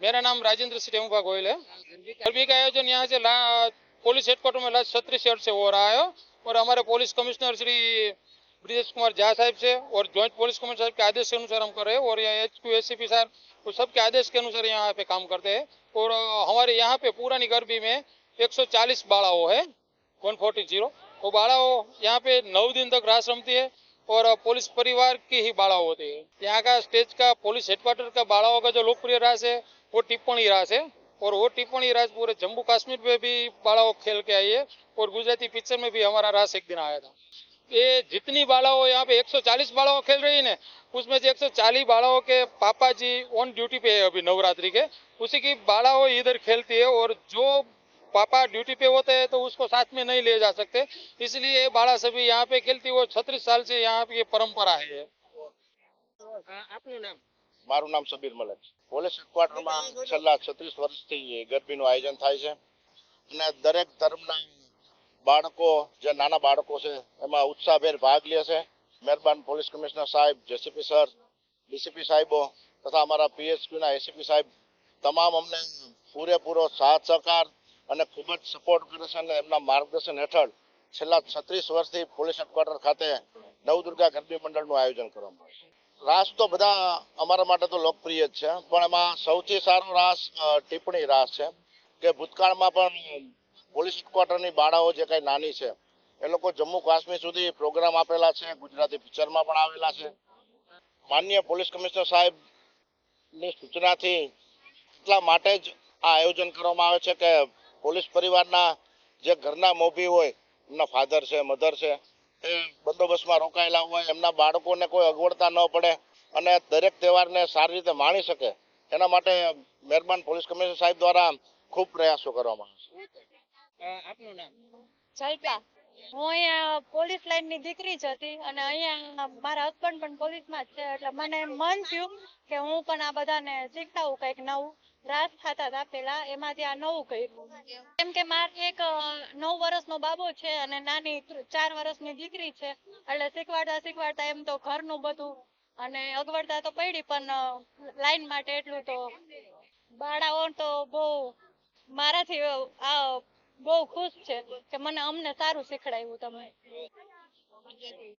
मेरा नाम राजेंद्र सिंह टेमुभा गोयल है। का आयोजन यहाँ से पुलिस हेडक्वार्टर में लास्ट छत्तीस वर्ष से हो रहा है। और हमारे पुलिस कमिश्नर श्री ब्रिजेश कुमार झा साहब से और ज्वाइंट पुलिस कमिश्नर साहब के आदेश के अनुसार हम कर रहे हैं। और यहाँ H Q S C P sir वो सबके आदेश के अनुसार यहाँ पे काम करते हैं। और हमारे यहाँ पे पुरानी गरबी में 140 बाड़ाओं है। 140 वो बाड़ाओं यहाँ पे नौ दिन तक रास रमती है और पुलिस परिवार की ही बाड़ाओं होती है। यहाँ का स्टेज का पुलिस हेडक्वार्टर का बाड़ाओं का जो लोकप्रिय रास है वो टिप्पणी रास है। और वो टिप्पणी राज पूरे जम्मू कश्मीर में भी बालाओं खेल के आई है। और गुजराती पिक्चर में भी हमारा रास एक दिन आया था। ये जितनी बालाओं, यहाँ पे 140 बालाओं खेल रही है उसमें से 140 बालाओं के पापा जी ऑन ड्यूटी पे है अभी नवरात्रि के। उसी की बालाओं इधर खेलती है और जो पापा ड्यूटी पे होते हैं तो उसको साथ में नहीं ले जा सकते। इसलिए ये बाड़ा सभी यहाँ पे खेलती है। वो छत्तीस साल से यहाँ पे परंपरा है। आपने नाम? મારું નામ સબીર મલક. પોલીસ હેડક્વાર્ટરમાં છેલ્લા છત્રીસ વર્ષથી ગરબીનું આયોજન થાય છે. અને દરેક ધર્મના બાળકો, જે નાના બાળકો છે, એમાં ઉત્સાહભેર ભાગ લે છે. મહેરબાન પોલીસ કમિશનર સાહેબ, જેસીપી સર, ડીસીપી સાહેબો તથા અમારા પીએચક્યુના એસીપી સાહેબ, તમામ અમને પૂરેપૂરો સાથ, સહકાર અને ખૂબ જ સપોર્ટ કરે છે અને એમના માર્ગદર્શન હેઠળ છેલ્લા છત્રીસ વર્ષથી પોલીસ હેડક્વાર્ટર ખાતે નવદુર્ગા ગરબી મંડળનું આયોજન કરવામાં આવે છે. રાસ તો બધા અમારા માટે તો લોકપ્રિય જ છે. પણ એમાં સૌથી સારો રાસ ટિપ્પણી રાસ છે કે ભૂતકાળમાં પણ પોલીસ હેડક્વાર્ટરની બાળાઓ જે કાંઈ નાની છે, એ લોકો જમ્મુ કાશ્મીર સુધી પ્રોગ્રામ આપેલા છે, ગુજરાતી પિક્ચરમાં પણ આવેલા છે. માન્ય પોલીસ કમિશનર સાહેબની સૂચનાથી એટલા માટે જ આ આયોજન કરવામાં આવે છે કે પોલીસ પરિવારના જે ઘરના મોભી હોય, એમના ફાધર છે, મધર છે એ બંદોબસ્તમાં રોકાયેલા હોય એમના બાળકોને કોઈ અગવડતા ન પડે અને દરેક તહેવારને સારી રીતે માણી શકે એના માટે મહેરબાન પોલીસ કમિશનર સાહેબ દ્વારા ખૂબ પ્રયાસો કરવામાં આવશે આપનું નામ? જલ્પા હું અહીંયા પોલીસ લાઈનની દીકરી જ હતી અને અહીંયા મારા હસબન્ડ પણ પોલીસમાં જ છે એટલે મને મન થયું કે હું પણ આ બધાને શીખડાવું કંઈક નવું. રાસ થતા હતા પેલા એમાંથી આ નવું કર્યું. કેમ કે માર એક નવ વર્ષનો બાબો છે અને નાની ચાર વર્ષની દીકરી છે. એટલે શીખવાડતા શીખવાડતા એમ તો ઘરનું બધું અને અગવડતા તો પડી પણ લાઈન માટે એટલું તો બાળાઓ તો બહુ મારાથી આ, બહુ ખુશ છે કે મને અમને સારું શીખડાયું તમે.